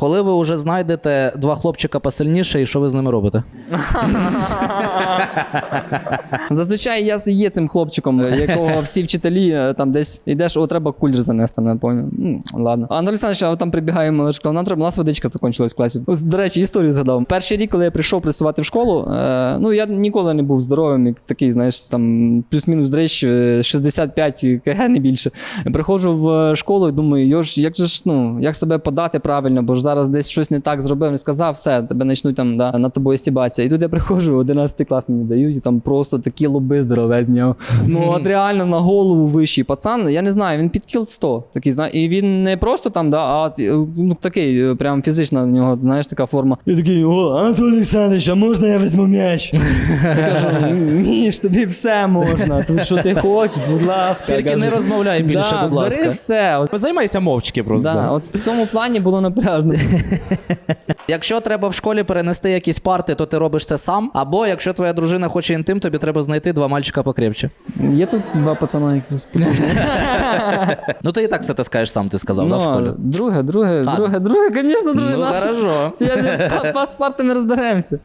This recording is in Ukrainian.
Коли ви вже знайдете два хлопчика посильніше, і що ви з ними робите? Зазвичай я є цим хлопчиком, якого всі вчителі е, там десь йдеш, о, треба кулер занести, не пам'ятаю. Ладно. А Андрій Олександрович, а там прибігаємо на школу. Нам треба, у нас водичка закінчилась в класі. До речі, історію згадав. Перший рік, коли я прийшов працювати в школу, е, ну я ніколи не був здоровим, як такий, знаєш, там плюс-мінус дрищ, е, 65 кг не більше. Приходжу в школу і думаю, йож, як же ж, ну, як себе подати правильно, бо ж зараз десь щось не так зробив, не сказав, все, тебе почнуть там да, над тобою стібатися. І тут я приходжу, 11 клас мені дають, і там просто такі лоби здоровезні. Ну, от реально на голову вищий пацан, я не знаю, він під кіл 100. Такий, знає, і він не просто там, да, а ну, такий, е, прям фізична в нього, знаєш, така форма. І такий, о, Анатолій Олександрович, а можна я візьму м'яч? Я кажу, Міш, тобі все можна. Тут що ти хочеш, будь ласка. Тільки Кажу, не розмовляй більше, да, будь ласка. Бери все. Займайся мовчки просто. да, от в цьому плані було напряжно. Якщо треба в школі перенести якісь парти, то ти робиш це сам. Або якщо твоя дружина хоче інтим, тобі треба знайти два мальчика покрепче. Є тут два пацана, які Ну ти і так все ти скажеш сам, ти сказав, да, в школі. Ну, друге, друге, А. друге, друге, звісно, друге. Ну, наше. хорошо. Я- розбираємося. з партами розберемося.